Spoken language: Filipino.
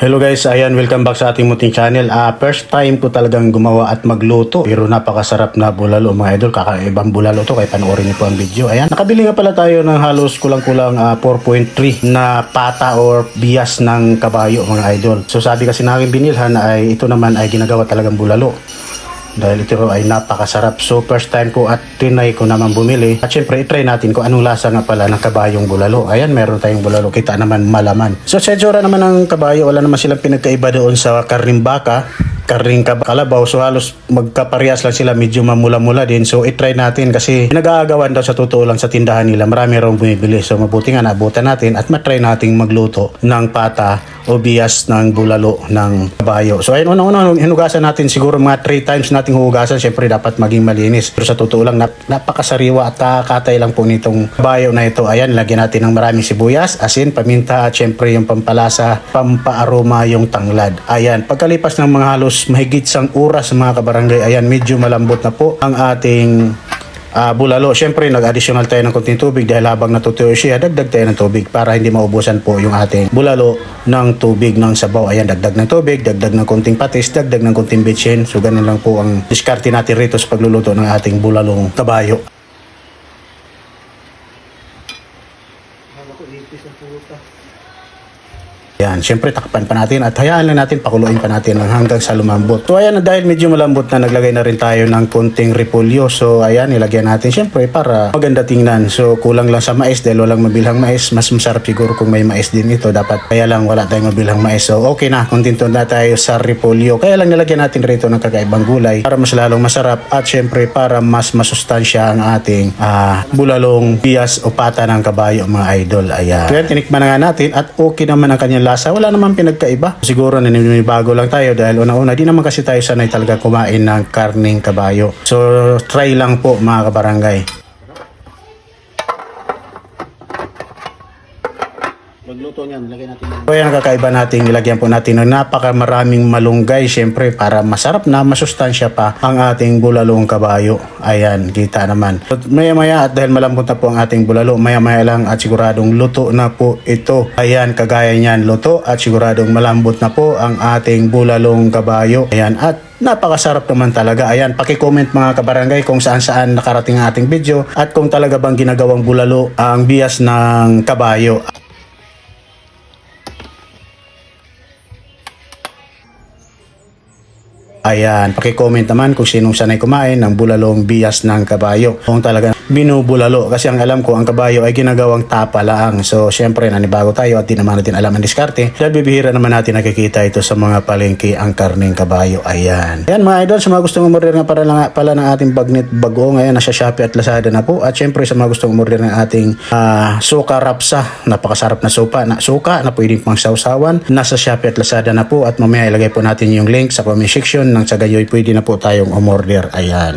Hello guys, ayan, welcome back sa ating muting channel. Ah, first time ko talagang gumawa at magluto. Pero napakasarap na bulalo mga idol. Kakaibang bulalo to, kaya panoorin niyo po ang video. Ayan, nakabili nga pala tayo ng halos kulang-kulang ah, 4.3 na pata or bias ng kabayo mga idol. So sabi kasi na aking binilhan ay ito naman ay ginagawa talagang bulalo. Dahil ito ay napakasarap. So first time ko at tinay ko naman bumili. At syempre itry natin kung anong lasa nga pala ng kabayong bulalo. Ayan meron tayong bulalo. Kita naman malaman. So sa naman ng kabayo wala naman silang pinagkaiba doon sa karning baka karning kab- kalabaw. So halos magkaparehas lang sila. Medyo mamula-mula din. So itry natin kasi nag-aagawan daw sa totoo lang sa tindahan nila. Marami raw bumibili. So mabuti nga naabutan natin at matry nating magluto ng pata o bias ng bulalo ng kabayo. So ayun, una-una, hinugasan natin siguro mga 3 times nating hugasan. Siyempre dapat maging malinis. Pero sa totoo lang, nap- napakasariwa at kakatay lang po nitong kabayo na ito. Ayan, lagyan natin ng maraming sibuyas, asin, paminta at siyempre yung pampalasa, pampaaroma yung tanglad. Ayan, pagkalipas ng mga halos mahigit sang oras mga kabarangay, ayan, medyo malambot na po ang ating Ah, bulalo. Siyempre, nag-additional tayo ng konting tubig dahil habang natutuyo siya, dagdag tayo ng tubig para hindi maubusan po yung ating bulalo ng tubig ng sabaw. Ayan, dagdag ng tubig, dagdag ng konting patis, dagdag ng konting bitchin. So, ganun lang po ang diskarte natin rito sa pagluluto ng ating bulalong kabayo. Yan, syempre takpan pa natin at hayaan lang natin pakuluin pa natin hanggang sa lumambot. So ayan, dahil medyo malambot na naglagay na rin tayo ng konting repolyo. So ayan, nilagyan natin syempre para maganda tingnan. So kulang lang sa mais dahil walang mabilhang mais. Mas masarap siguro kung may mais din ito. Dapat kaya lang wala tayong mabilhang mais. So okay na, kontento na tayo sa repolyo. Kaya lang nilagyan natin rito ng kakaibang gulay para mas lalong masarap at syempre para mas masustansya ang ating ah, bulalong bias o pata ng kabayo mga idol. Ayan. Tinikman na nga natin at okay naman ang kanyang lasa. Wala naman pinagkaiba. Siguro naninibago lang tayo dahil una-una di naman kasi tayo sanay talaga kumain ng karning kabayo. So try lang po mga kabarangay. Magluto niyan, lagyan natin So yan ang kakaiba natin, ilagyan po natin ng napakamaraming malunggay syempre para masarap na masustansya pa ang ating bulalong kabayo. Ayan, kita naman. So, maya maya at dahil malambot na po ang ating bulalo, maya maya lang at siguradong luto na po ito. Ayan, kagaya niyan, luto at siguradong malambot na po ang ating bulalong kabayo. Ayan, at Napakasarap naman talaga. Ayan, paki-comment mga kabarangay kung saan saan nakarating ang ating video at kung talaga bang ginagawang bulalo ang bias ng kabayo. Ayan, paki-comment naman kung sinong sanay kumain ng bulalong bias ng kabayo. Kung talaga binubulalo. Kasi ang alam ko, ang kabayo ay ginagawang tapa lang. So, syempre, nanibago tayo at di naman natin alam ang diskarte. Dahil bibihira naman natin nakikita ito sa mga palengke ang karneng kabayo. Ayan. Ayan mga idol, sa mga gustong umorder nga para lang, pala ng ating bagnet bago ngayon, nasa Shopee at Lazada na po. At syempre, sa mga gustong umorder ng ating ah, suka rapsa, napakasarap na sopa, na suka na pwedeng pang sausawan. Nasa Shopee at Lazada na po. At mamaya ilagay po natin yung link sa comment section nang sa gayoy pwede na po tayong umorder. Ayan.